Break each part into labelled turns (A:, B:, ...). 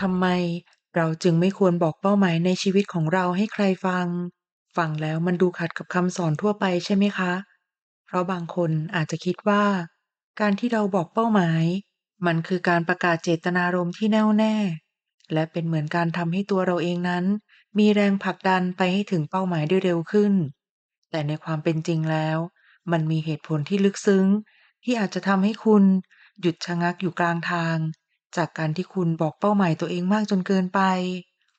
A: ทำไมเราจึงไม่ควรบอกเป้าหมายในชีวิตของเราให้ใครฟัง ฟังแล้วมันดูขัดกับคำสอนทั่วไปใช่ไหมคะ เพราะบางคนอาจจะคิดว่า การที่เราบอกเป้าหมาย มันคือการประกาศเจตนารมณ์ที่แน่วแน่ และเป็นเหมือนการทำให้ตัวเราเองนั้น มีแรงผลักดันไปให้ถึงเป้าหมายได้เร็วขึ้น แต่ในความเป็นจริงแล้ว มันมีเหตุผลที่ลึกซึ้ง ที่อาจจะทำให้คุณหยุดชะงักอยู่กลางทาง จากการที่คุณบอกเป้าหมายตัวเองมากจนเกินไป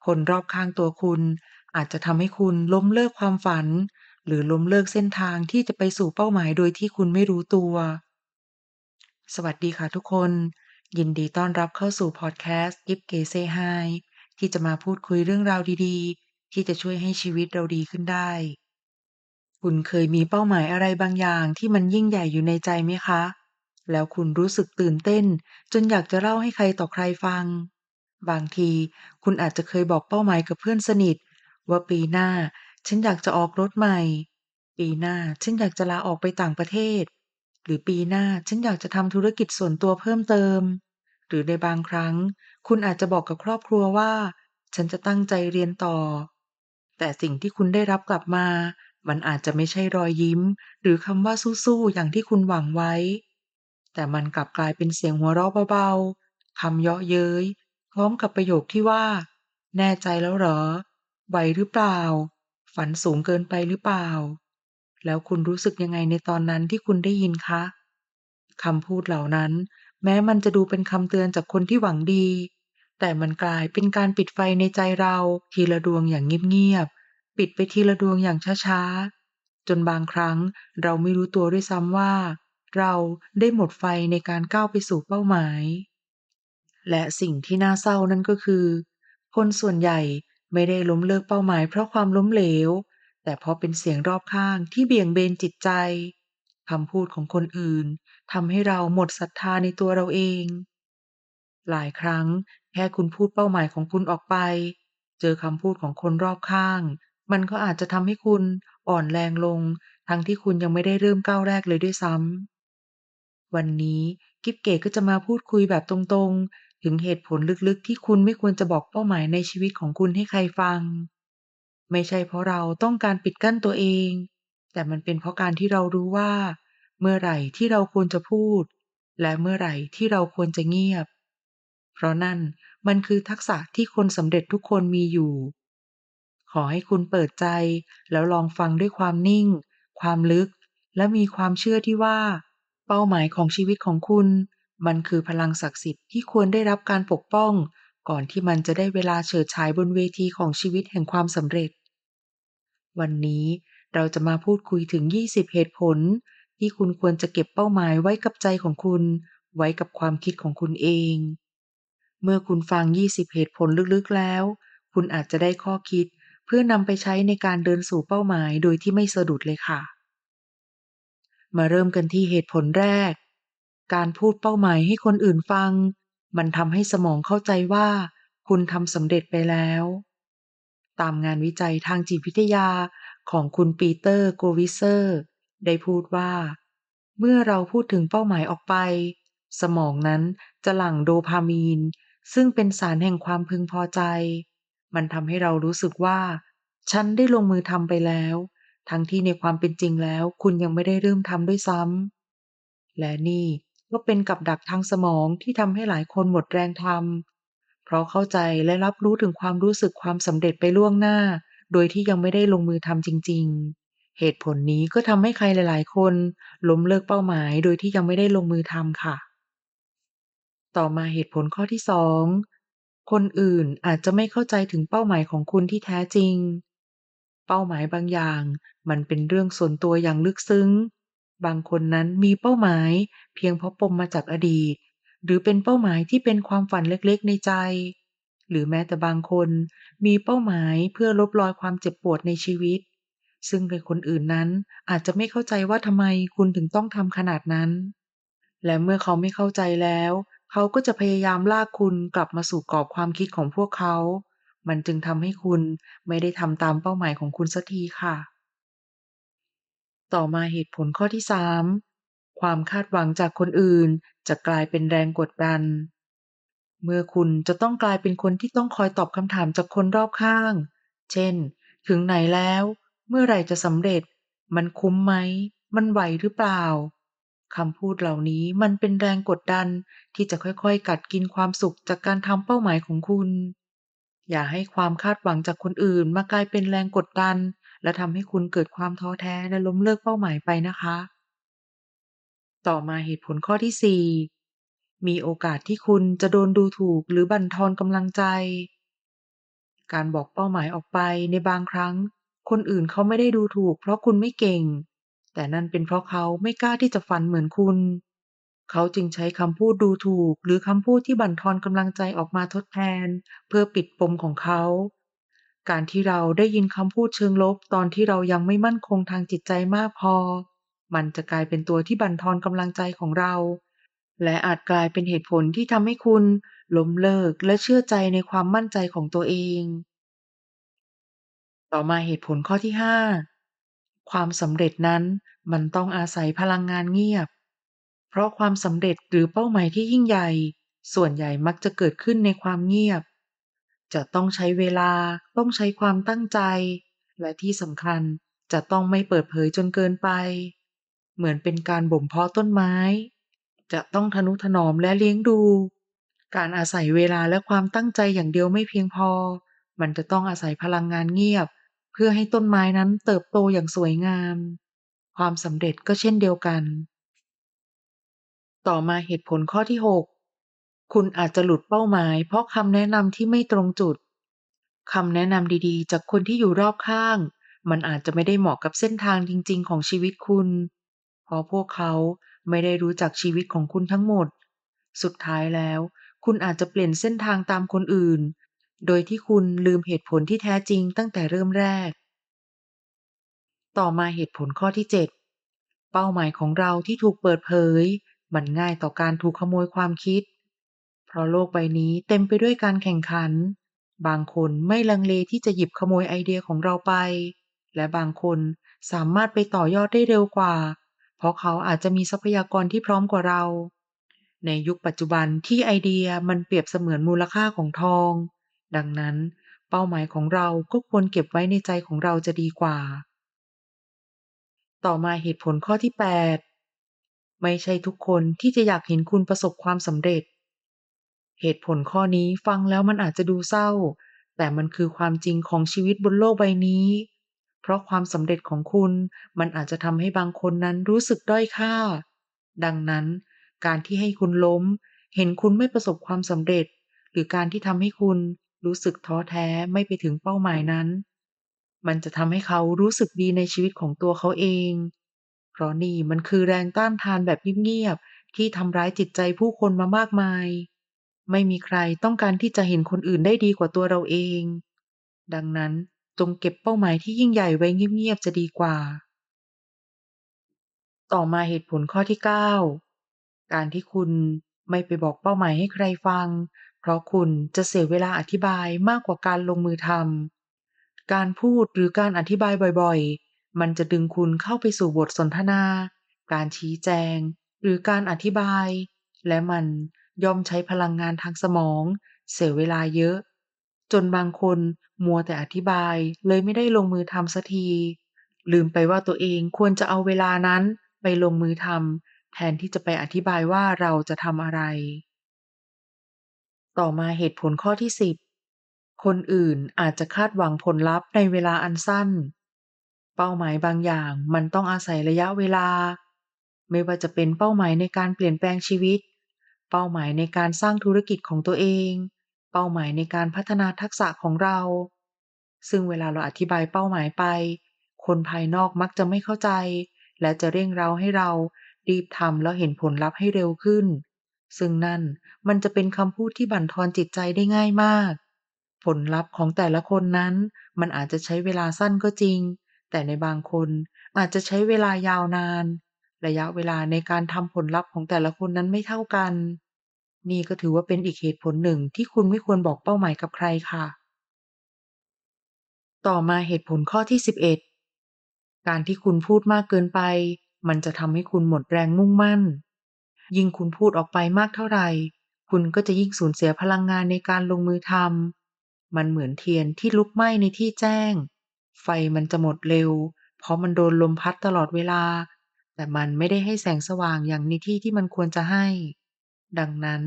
A: คนรอบข้างตัวคุณ อาจจะทำให้คุณล้มเลิกความฝัน หรือล้มเลิกเส้นทางที่จะไปสู่เป้าหมายโดยที่คุณไม่รู้ตัว สวัสดีค่ะทุกคน ยินดีต้อนรับเข้าสู่พอดแคสต์ Give Gay Say Hi ที่จะมาพูดคุยเรื่องราวดีๆ ที่จะช่วยให้ชีวิตเราดีขึ้นได้ คุณเคยมีเป้าหมายอะไรบางอย่างที่มันยิ่งใหญ่อยู่ในใจไหมคะ แล้วคุณรู้สึกตื่นเต้น จนอยากจะเล่าให้ใครต่อใครฟัง บางทีคุณอาจจะเคยบอกเป้าหมายกับเพื่อนสนิท ว่าปีหน้าฉันอยากจะออกรถใหม่ ปีหน้าฉันอยากจะลาออกไปต่างประเทศ หรือปีหน้าฉันอยากจะทำธุรกิจส่วนตัวเพิ่มเติม หรือในบางครั้ง คุณอาจจะบอกกับครอบครัวว่า ฉันจะตั้งใจเรียนต่อ แต่สิ่งที่คุณได้รับกลับมา มันอาจจะไม่ใช่รอยยิ้ม หรือคำว่าสู้ๆอย่างที่คุณหวังไว้ แต่มันกลับกลายเป็นเสียงหัวเราะเบาๆคำเยาะเย้ย พร้อมกับประโยคที่ว่า แน่ใจแล้วเหรอ ไหวหรือเปล่า ฝันสูงเกินไปหรือเปล่า แล้วคุณรู้สึกยังไงในตอนนั้นที่คุณได้ยินคะคำพูดเหล่านั้น แม้มันจะดูเป็นคำเตือนจากคนที่หวังดี แต่มันกลายเป็นการปิดไฟในใจเราทีละดวงอย่างเงียบๆปิดไปทีละดวงอย่างช้าๆจนบางครั้งเราไม่รู้ตัวด้วยซ้ำว่า เราได้หมดไฟในการก้าวไปสู่เป้าหมาย และสิ่งที่น่าเศร้านั่นก็คือ คนส่วนใหญ่ไม่ได้ล้มเลิกเป้าหมายเพราะความล้มเหลว แต่เพราะเป็นเสียงรอบข้างที่เบี่ยงเบนจิตใจคำพูดของคนอื่นทำให้เราหมดศรัทธาในตัวเราเอง หลายครั้งแค่คุณพูดเป้าหมายของคุณออกไป เจอคำพูดของคนรอบข้าง มันก็อาจจะทำให้คุณอ่อนแรงลง ทั้งที่คุณยังไม่ได้เริ่มก้าวแรกเลยด้วยซ้ำ วันนี้กิ๊บเก๋ก็จะมาพูดคุยแบบตรงๆ ถึงเหตุผลลึกๆ ที่คุณไม่ควรจะบอกเป้าหมายในชีวิตของคุณให้ใครฟัง ไม่ใช่เพราะเราต้องการปิดกั้นตัวเอง แต่มันเป็นเพราะการที่เรารู้ว่า เมื่อไหร่ที่เราควรจะพูด และเมื่อไหร่ที่เราควรจะเงียบ เพราะนั่นมันคือทักษะที่คนสำเร็จทุกคนมีอยู่ ขอให้คุณเปิดใจ แล้วลองฟังด้วยความนิ่ง ความลึก และมีความเชื่อที่ว่า เป้าหมายของชีวิตของคุณ มันคือพลังศักดิ์สิทธิ์ที่ควรได้รับการปกป้อง ก่อนที่มันจะได้เวลาเฉิดฉายบนเวทีของชีวิตแห่งความสำเร็จ วันนี้เราจะมาพูดคุยถึง 20 เหตุผล ที่คุณควรจะเก็บเป้าหมายไว้กับใจของคุณ ไว้กับความคิดของคุณเอง เมื่อคุณฟัง 20 เหตุผลลึกๆแล้ว คุณอาจจะได้ข้อคิด เพื่อนำไปใช้ในการเดินสู่เป้าหมายโดยที่ไม่สะดุดเลยค่ะ มาเริ่มกันที่เหตุผลแรก การพูดเป้าหมายให้คนอื่นฟัง มันทำให้สมองเข้าใจว่า คุณทำสำเร็จไปแล้ว ตามงานวิจัยทางจิตวิทยาของคุณปีเตอร์โกวิเซอร์ ได้พูดว่า เมื่อเราพูดถึงเป้าหมายออกไป สมองนั้นจะหลั่งโดพามีน ซึ่งเป็นสารแห่งความพึงพอใจ มันทำให้เรารู้สึกว่า ฉันได้ลงมือทำไปแล้ว ทั้งที่ในความเป็นจริงแล้วคุณยังไม่ได้เริ่มทำด้วยซ้ำและนี่ก็เป็นกับดักทางสมองที่ทำให้หลายคนหมดแรงทำเพราะเข้าใจและรับรู้ถึงความรู้สึกความสำเร็จไปล่วงหน้า โดยที่ยังไม่ได้ลงมือทำจริง ๆ เหตุผลนี้ก็ทำให้ใครหลาย ๆ คนล้มเลิกเป้าหมายโดยที่ยังไม่ได้ลงมือทำค่ะ ต่อมาเหตุผลข้อที่2คนอื่นอาจจะไม่เข้าใจถึงเป้าหมายของคุณที่แท้จริง เป้าหมายบางอย่าง มันเป็นเรื่องส่วนตัวอย่างลึกซึ้ง บางคนนั้นมีเป้าหมาย เพียงเพราะปมมาจากอดีต หรือเป็นเป้าหมายที่เป็นความฝันเล็กๆ ในใจ หรือแม้แต่บางคนมีเป้าหมายเพื่อลบรอยความเจ็บปวดในชีวิต ซึ่งในคนอื่นนั้นอาจจะไม่เข้าใจว่าทำไมคุณถึงต้องทำขนาดนั้น และเมื่อเขาไม่เข้าใจแล้ว เขาก็จะพยายามลากคุณกลับมาสู่กรอบความคิดของพวกเขา มันจึงทำให้คุณไม่ได้ทำตามเป้าหมายของคุณสักทีค่ะ ต่อมาเหตุผลข้อที่ 3 ความคาดหวังจากคนอื่นจะกลายเป็นแรงกดดัน เมื่อคุณจะต้องกลายเป็นคนที่ต้องคอยตอบคำถามจากคนรอบข้าง เช่น ถึงไหนแล้ว เมื่อไหร่จะสำเร็จ มันคุ้มไหม มันไหวหรือเปล่าคำพูดเหล่านี้มันเป็นแรงกดดันที่จะค่อยๆ กัดกินความสุขจากการทำเป้าหมายของคุณ อย่าให้ความคาดหวังจากคนอื่นมากลายเป็นแรงกดดัน และทำให้คุณเกิดความท้อแท้และล้มเลิกเป้าหมายไปนะคะ ต่อมาเหตุผลข้อที่ 4 มีโอกาสที่คุณจะโดนดูถูกหรือบั่นทอนกำลังใจ การบอกเป้าหมายออกไปในบางครั้ง คนอื่นเขาไม่ได้ดูถูก เพราะคุณไม่เก่ง แต่นั่นเป็นเพราะเขาไม่กล้าที่จะฝันเหมือนคุณ เขาจึงใช้คำพูดดูถูก หรือคำพูดที่บั่นทอนกำลังใจออกมาทดแทน เพื่อปิดปมของเขา การที่เราได้ยินคำพูดเชิงลบตอนที่เรายังไม่มั่นคงทางจิตใจมากพอ มันจะกลายเป็นตัวที่บั่นทอนกำลังใจของเรา และอาจกลายเป็นเหตุผลที่ทำให้คุณล้มเลิกและเชื่อใจในความมั่นใจของตัวเอง ต่อมาเหตุผลข้อที่ 5 ความสำเร็จนั้นมันต้องอาศัยพลังงานเงียบ เพราะความสำเร็จหรือเป้าหมายที่ยิ่งใหญ่ ส่วนใหญ่มักจะเกิดขึ้นในความเงียบ จะต้องใช้เวลา ต้องใช้ความตั้งใจ และที่สำคัญจะต้องไม่เปิดเผยจนเกินไป เหมือนเป็นการบ่มเพาะต้นไม้ จะต้องทนุถนอมและเลี้ยงดู การอาศัยเวลาและความตั้งใจอย่างเดียวไม่เพียงพอ มันจะต้องอาศัยพลังงานเงียบ เพื่อให้ต้นไม้นั้นเติบโตอย่างสวยงาม ความสำเร็จก็เช่นเดียวกัน ต่อมาเหตุผลข้อที่ 6 คุณอาจจะหลุดเป้าหมาย เพราะคำแนะนำที่ไม่ตรงจุดคำแนะนำดีๆ จากคนที่อยู่รอบข้าง มันอาจจะไม่ได้เหมาะกับเส้นทางจริง ๆ ของชีวิตคุณ เพราะพวกเขาไม่ได้รู้จักชีวิตของคุณทั้งหมด สุดท้ายแล้ว คุณอาจจะเปลี่ยนเส้นทางตามคนอื่น โดยที่คุณลืมเหตุผลที่แท้จริงตั้งแต่เริ่มแรก ต่อมาเหตุผลข้อที่ 7 เป้าหมายของเราที่ถูกเปิดเผย มันง่ายต่อการถูกขโมยความคิด เพราะโลกใบนี้เต็มไปด้วยการแข่งขัน บางคนไม่ลังเลที่จะหยิบขโมยไอเดียของเราไป และบางคนสามารถไปต่อยอดได้เร็วกว่า เพราะเขาอาจจะมีทรัพยากรที่พร้อมกว่าเรา ในยุคปัจจุบันที่ไอเดียมันเปรียบเสมือนมูลค่าของทอง ดังนั้นเป้าหมายของเราก็ควรเก็บไว้ในใจของเราจะดีกว่า ต่อมาเหตุผลข้อที่ 8 ไม่ใช่ทุกคนที่จะอยากเห็นคุณประสบความสำเร็จ เหตุผลข้อนี้ฟังแล้วมันอาจจะดูเศร้า แต่มันคือความจริงของชีวิตบนโลกใบนี้ เพราะความสำเร็จของคุณมันอาจจะทำให้บางคนนั้นรู้สึกด้อยค่า ดังนั้น การที่ให้คุณล้ม เห็นคุณไม่ประสบความสำเร็จ หรือการที่ทำให้คุณรู้สึกท้อแท้ไม่ไปถึงเป้าหมายนั้น มันจะทำให้เขารู้สึกดีในชีวิตของตัวเขาเอง ราะนี่มันคือแรงต้านทานแบบเงียบๆที่ทำร้ายจิตใจผู้คนมามากมาย ไม่มีใครต้องการที่จะเห็นคนอื่นได้ดีกว่าตัวเราเอง ดังนั้นจงเก็บเป้าหมายที่ยิ่งใหญ่ไว้เงียบๆจะดีกว่า ต่อมาเหตุผลข้อที่ 9 การที่คุณไม่ไปบอกเป้าหมายให้ใครฟัง เพราะคุณจะเสียเวลาอธิบายมากกว่าการลงมือทำการพูดหรือการอธิบายบ่อยๆ มันจะดึงคุณเข้าไปสู่บทสนทนา การชี้แจง หรือการอธิบาย และมันย่อมใช้พลังงานทางสมอง เสียเวลาเยอะ จนบางคนมัวแต่อธิบายเลยไม่ได้ลงมือทำสักที ลืมไปว่าตัวเองควรจะเอาเวลานั้นไปลงมือทำแทนที่จะไปอธิบายว่าเราจะทำอะไร ต่อมาเหตุผลข้อที่ 10 คนอื่นอาจจะคาดหวังผลลัพธ์ในเวลาอันสั้น เป้าหมายบางอย่างมันต้องอาศัยระยะเวลา ไม่ว่าจะเป็นเป้าหมายในการเปลี่ยนแปลงชีวิต เป้าหมายในการสร้างธุรกิจของตัวเอง เป้าหมายในการพัฒนาทักษะของเรา ซึ่งเวลาเราอธิบายเป้าหมายไป คนภายนอกมักจะไม่เข้าใจ และจะเร่งเราให้เรารีบทำแล้วเห็นผลลัพธ์ให้เร็วขึ้น ซึ่งนั่นมันจะเป็นคำพูดที่บั่นทอนจิตใจได้ง่ายมาก ผลลัพธ์ของแต่ละคนนั้น มันอาจจะใช้เวลาสั้นก็จริง แต่ในบางคนอาจจะใช้เวลายาวนาน ระยะเวลาในการทำผลลัพธ์ของแต่ละคนนั้นไม่เท่ากัน นี่ก็ถือว่าเป็นอีกเหตุผลหนึ่งที่คุณไม่ควรบอกเป้าหมายกับใครค่ะ ต่อมาเหตุผลข้อที่ 11 การที่คุณพูดมากเกินไป มันจะทำให้คุณหมดแรงมุ่งมั่น ยิ่งคุณพูดออกไปมากเท่าไหร่ คุณก็จะยิ่งสูญเสียพลังงานในการลงมือทำมันเหมือนเทียนที่ลุกไหม้ในที่แจ้ง ไฟมันจะหมดเร็ว เพราะมันโดนลมพัดตลอดเวลา แต่มันไม่ได้ให้แสงสว่างอย่างในที่ที่มันควรจะให้ ดังนั้น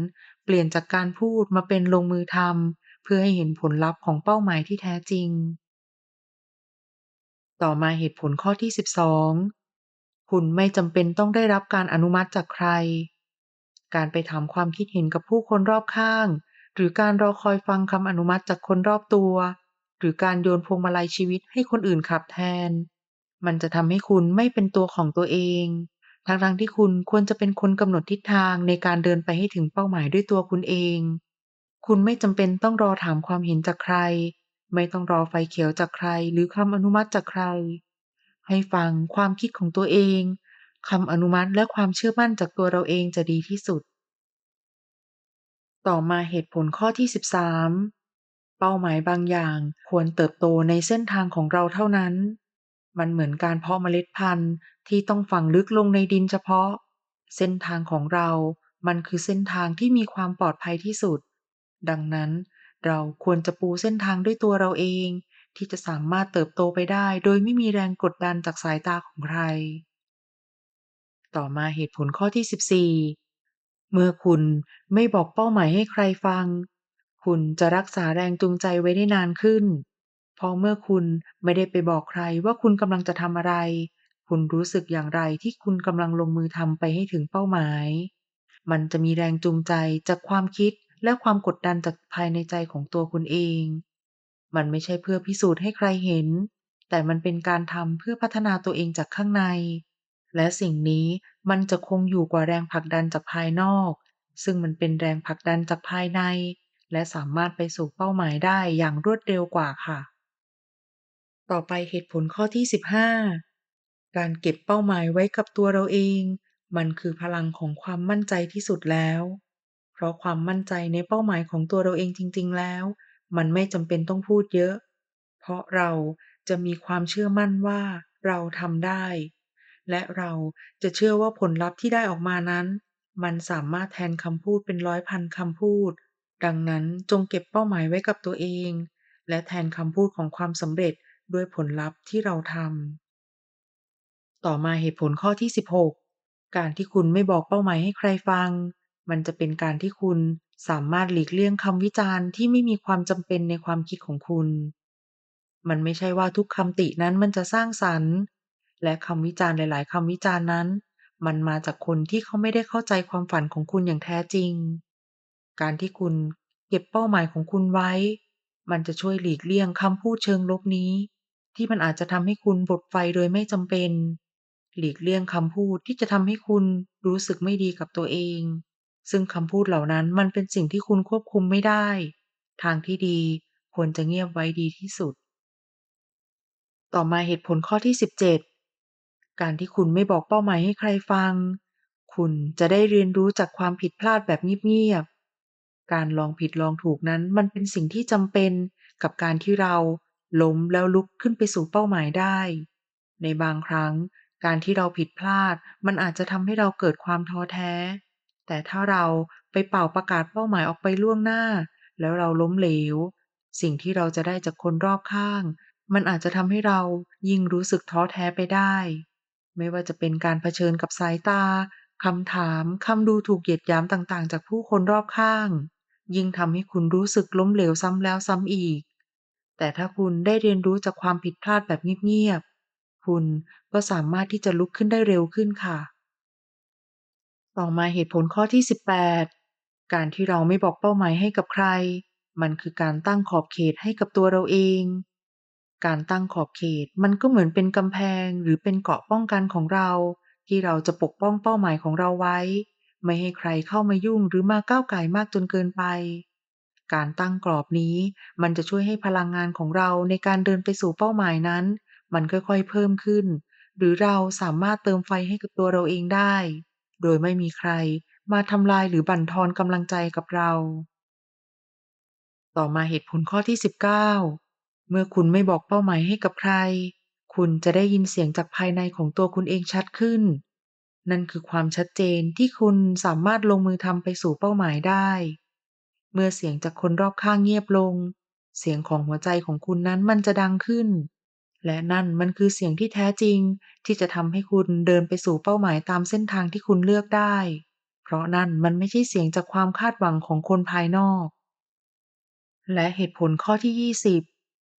A: เปลี่ยนจากการพูดมาเป็นลงมือทำเพื่อให้เห็นผลลัพธ์ของเป้าหมายที่แท้จริง ต่อมาเหตุผลข้อที่ 12 คุณไม่จำเป็นต้องได้รับการอนุมัติจากใคร การไปถามความคิดเห็นกับผู้คนรอบข้าง หรือการรอคอยฟังคำอนุมัติจากคนรอบตัว หรือการโยนพวงมาลัยชีวิตให้คนอื่นขับแทน มันจะทำให้คุณไม่เป็นตัวของตัวเอง ทั้งๆที่คุณควรจะเป็นคนกำหนดทิศทางในการเดินไปให้ถึงเป้าหมายด้วยตัวคุณเอง คุณไม่จำเป็นต้องรอถามความเห็นจากใคร ไม่ต้องรอไฟเขียวจากใคร หรือคำอนุมัติจากใคร ให้ฟังความคิดของตัวเองคำอนุมัติและความเชื่อมั่นจากตัวเราเองจะดีที่สุด ต่อมาเหตุผลข้อที่ 13 เป้าหมายบางอย่างควรเติบโตในเส้นทางของเราเท่านั้น มันเหมือนการเพาะเมล็ดพันธุ์ที่ต้องฝังลึกลงในดินเฉพาะ เส้นทางของเรา มันคือเส้นทางที่มีความปลอดภัยที่สุด ดังนั้นเราควรจะปูเส้นทางด้วยตัวเราเอง ที่จะสามารถเติบโตไปได้ โดยไม่มีแรงกดดันจากสายตาของใคร ต่อมาเหตุผลข้อที่ 14 เมื่อคุณไม่บอกเป้าหมายให้ใครฟัง คุณจะรักษาแรงจูงใจไว้ได้นานขึ้น เพราะเมื่อคุณไม่ได้ไปบอกใครว่าคุณกำลังจะทำอะไร คุณรู้สึกอย่างไรที่คุณกำลังลงมือทำไปให้ถึงเป้าหมาย มันจะมีแรงจูงใจจากความคิดและความกดดันจากภายในใจของตัวคุณเอง มันไม่ใช่เพื่อพิสูจน์ให้ใครเห็น แต่มันเป็นการทำเพื่อพัฒนาตัวเองจากข้างใน และสิ่งนี้มันจะคงอยู่กว่าแรงผลักดันจากภายนอก ซึ่งมันเป็นแรงผลักดันจากภายใน และสามารถไปสู่เป้าหมายได้อย่างรวดเร็วกว่าค่ะ ต่อไปเหตุผลข้อที่ 15 การเก็บเป้าหมายไว้กับตัวเราเอง มันคือพลังของความมั่นใจที่สุดแล้ว เพราะความมั่นใจในเป้าหมายของตัวเราเองจริง ๆ แล้ว มันไม่จำเป็นต้องพูดเยอะ เพราะเราจะมีความเชื่อมั่นว่าเราทำได้ และเราจะเชื่อว่าผลลัพธ์ที่ได้ออกมานั้น มันสามารถแทนคำพูดเป็นร้อยพันคำพูด ดังนั้นจงเก็บเป้าหมายไว้กับตัวเอง และแทนคำพูดของความสำเร็จด้วยผลลัพธ์ที่เราทำ ต่อมาเหตุผลข้อที่ 16 การที่คุณไม่บอกเป้าหมายให้ใครฟัง มันจะเป็นการที่คุณสามารถหลีกเลี่ยงคำวิจารณ์ที่ไม่มีความจำเป็นในความคิดของคุณ มันไม่ใช่ว่าทุกคำตินั้นมันจะสร้างสรรค์ และคำวิจารณ์หลาย ๆคำวิจารณ์นั้น มันมาจากคนที่เขาไม่ได้เข้าใจความฝันของคุณอย่างแท้จริง การที่คุณเก็บเป้าหมายของคุณไว้ มันจะช่วยหลีกเลี่ยงคำพูดเชิงลบนี้ ที่มันอาจจะทำให้คุณหมดไฟโดยไม่จำเป็น หลีกเลี่ยงคำพูดที่จะทำให้คุณรู้สึกไม่ดีกับตัวเอง ซึ่งคำพูดเหล่านั้นมันเป็นสิ่งที่คุณควบคุมไม่ได้ ทางที่ดีควรจะเงียบไว้ดีที่สุด ต่อมาเหตุผลข้อที่ 17 การที่คุณไม่บอกเป้าหมายให้ใครฟัง คุณจะได้เรียนรู้จากความผิดพลาดแบบเงียบ การลองผิดลองถูกนั้นมันเป็นสิ่งที่จำเป็นกับการที่เราล้มแล้วลุกขึ้นไปสู่เป้าหมายได้ ในบางครั้งการที่เราผิดพลาดมันอาจจะทำให้เราเกิดความท้อแท้ แต่ถ้าเราไปเป่าประกาศเป้าหมายออกไปล่วงหน้า แล้วเราล้มเหลว สิ่งที่เราจะได้จากคนรอบข้าง มันอาจจะทำให้เรายิ่งรู้สึกท้อแท้ไปได้ ไม่ว่าจะเป็นการเผชิญกับสายตาคำถามคำดูถูกเหยียดหยามต่างๆ จากผู้คนรอบข้าง ยิ่งทำให้คุณรู้สึกล้มเหลวซ้ำแล้วซ้ำอีก แต่ถ้าคุณได้เรียนรู้จากความผิดพลาดแบบเงียบๆ คุณก็สามารถที่จะลุกขึ้นได้เร็วขึ้นค่ะ ต่อมาเหตุผลข้อที่ 18 การที่เราไม่บอกเป้าหมายให้กับใคร มันคือการตั้งขอบเขตให้กับตัวเราเอง การตั้งขอบเขตมันก็เหมือนเป็นกำแพงหรือเป็นเกราะป้องกันของเรา ที่เราจะปกป้องเป้าหมายของเราไว้ ไม่ให้ใครเข้ามายุ่งหรือมาก้าวไก่มากจนเกินไป การตั้งกรอบนี้มันจะช่วยให้พลังงานของเราในการเดินไปสู่เป้าหมายนั้น มันค่อยๆเพิ่มขึ้น หรือเราสามารถเติมไฟให้กับตัวเราเองได้ โดยไม่มีใครมาทำลายหรือบั่นทอนกำลังใจกับเรา ต่อมาเหตุผลข้อที่ 19 เมื่อคุณไม่บอกเป้าหมายให้กับใคร คุณจะได้ยินเสียงจากภายในของตัวคุณเองชัดขึ้น นั่นคือความชัดเจนที่คุณสามารถลงมือทำไปสู่เป้าหมายได้ เมื่อเสียงจากคนรอบข้างเงียบลง เสียงของหัวใจของคุณนั้นมันจะดังขึ้น และนั่นมันคือเสียงที่แท้จริง ที่จะทำให้คุณเดินไปสู่เป้าหมายตามเส้นทางที่คุณเลือกได้ เพราะนั่นมันไม่ใช่เสียงจากความคาดหวังของคนภายนอก และเหตุผลข้อที่ 20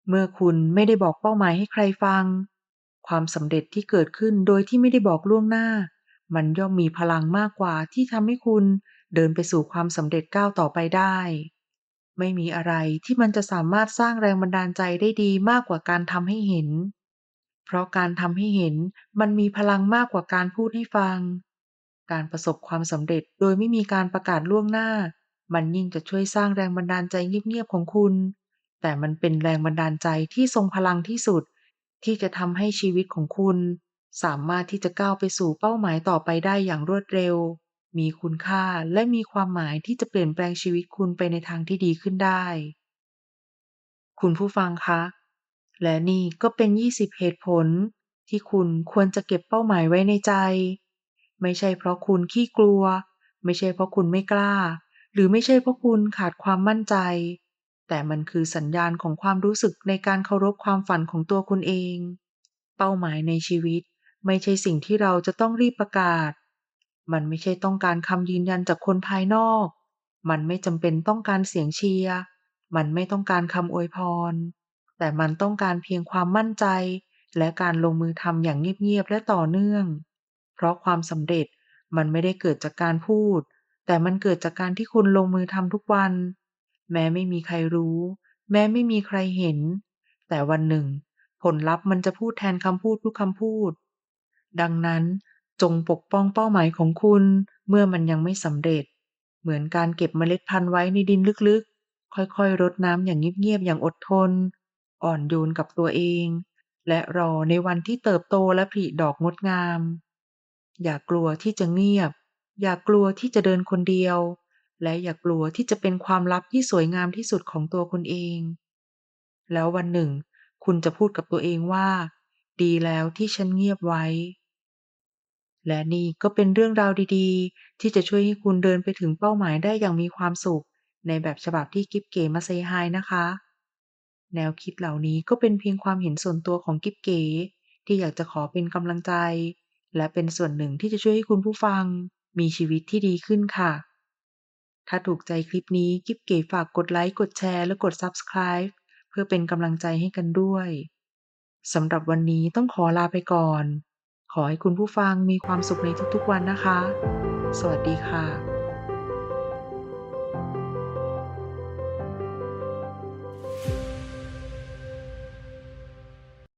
A: เมื่อคุณไม่ได้บอกเป้าหมายให้ใครฟัง ความสำเร็จที่เกิดขึ้นโดยที่ไม่ได้บอกล่วงหน้า มันย่อมมีพลังมากกว่าที่ทำให้คุณเดินไปสู่ความสำเร็จก้าวต่อไปได้ ไม่มีอะไรที่มันจะสามารถสร้างแรงบันดาลใจได้ดีมากกว่าการทำให้เห็น เพราะการทำให้เห็นมันมีพลังมากกว่าการพูดให้ฟัง การประสบความสำเร็จโดยไม่มีการประกาศล่วงหน้า มันยิ่งจะช่วยสร้างแรงบันดาลใจเงียบๆของคุณ แต่มันเป็นแรงบันดาลใจที่ทรงพลังที่สุด ที่จะทำให้ชีวิตของคุณ สามารถที่จะก้าวไปสู่เป้าหมายต่อไปได้อย่างรวดเร็ว มีคุณค่าและมีความหมายที่จะเปลี่ยนแปลงชีวิตคุณไปในทางที่ดีขึ้นได้ คุณผู้ฟังคะ และนี่ก็เป็น 20 เหตุผล ที่คุณควรจะเก็บเป้าหมายไว้ในใจ ไม่ใช่เพราะคุณขี้กลัว ไม่ใช่เพราะคุณไม่กล้า หรือไม่ใช่เพราะคุณขาดความมั่นใจ แต่มันคือสัญญาณของความรู้สึกในการเคารพความฝันของตัวคุณเอง เป้าหมายในชีวิต ไม่ใช่สิ่งที่เราจะต้องรีบประกาศ มันไม่ใช่ต้องการคำยืนยันจากคนภายนอก มันไม่จำเป็นต้องการเสียงเชียร์ มันไม่ต้องการคำอวยพร แต่มันต้องการเพียงความมั่นใจ และการลงมือทำอย่างเงียบๆและต่อเนื่อง เพราะความสำเร็จมันไม่ได้เกิดจากการพูด แต่มันเกิดจากการที่คุณลงมือทำทุกวัน แม้ไม่มีใครรู้ แม้ไม่มีใครเห็น แต่วันหนึ่ง ผลลัพธ์มันจะพูดแทนคำพูดทุกคำพูด ดังนั้นจงปกป้องเป้าหมายของคุณเมื่อมันยังไม่สำเร็จ เหมือนการเก็บเมล็ดพันธุ์ไว้ในดินลึกๆ ค่อยๆ รดน้ำอย่างเงียบๆ อย่างอดทน อ่อนโยนกับตัวเอง และรอในวันที่เติบโตและผลิดอกงดงาม อย่ากลัวที่จะเงียบ อย่ากลัวที่จะเดินคนเดียว และอย่ากลัวที่จะเป็นความลับที่สวยงามที่สุดของตัวคุณเอง แล้ววันหนึ่ง คุณจะพูดกับตัวเองว่า ดีแล้วที่ฉันเงียบไว้ และนี่ก็เป็นเรื่องราวดีๆ ที่จะช่วยให้คุณเดินไปถึงเป้าหมายได้อย่างมีความสุข ในแบบฉบับที่กิ๊บเก๋มาเซฮายนะคะ แนวคิดเหล่านี้ก็เป็นเพียงความเห็นส่วนตัวของกิ๊บเก๋ที่อยากจะขอเป็นกำลังใจ และเป็นส่วนหนึ่งที่จะช่วยให้คุณผู้ฟัง มีชีวิตที่ดีขึ้นค่ะ ถ้าถูกใจคลิปนี้กิ๊บเก๋ฝากกดไลค์กดแชร์และกด Subscribe เพื่อเป็นกำลังใจให้กันด้วยสำหรับวันนี้ต้องขอลาไปก่อน ขอให้คุณผู้ฟังมีความสุขในทุกๆวันนะคะ สวัสดีค่ะ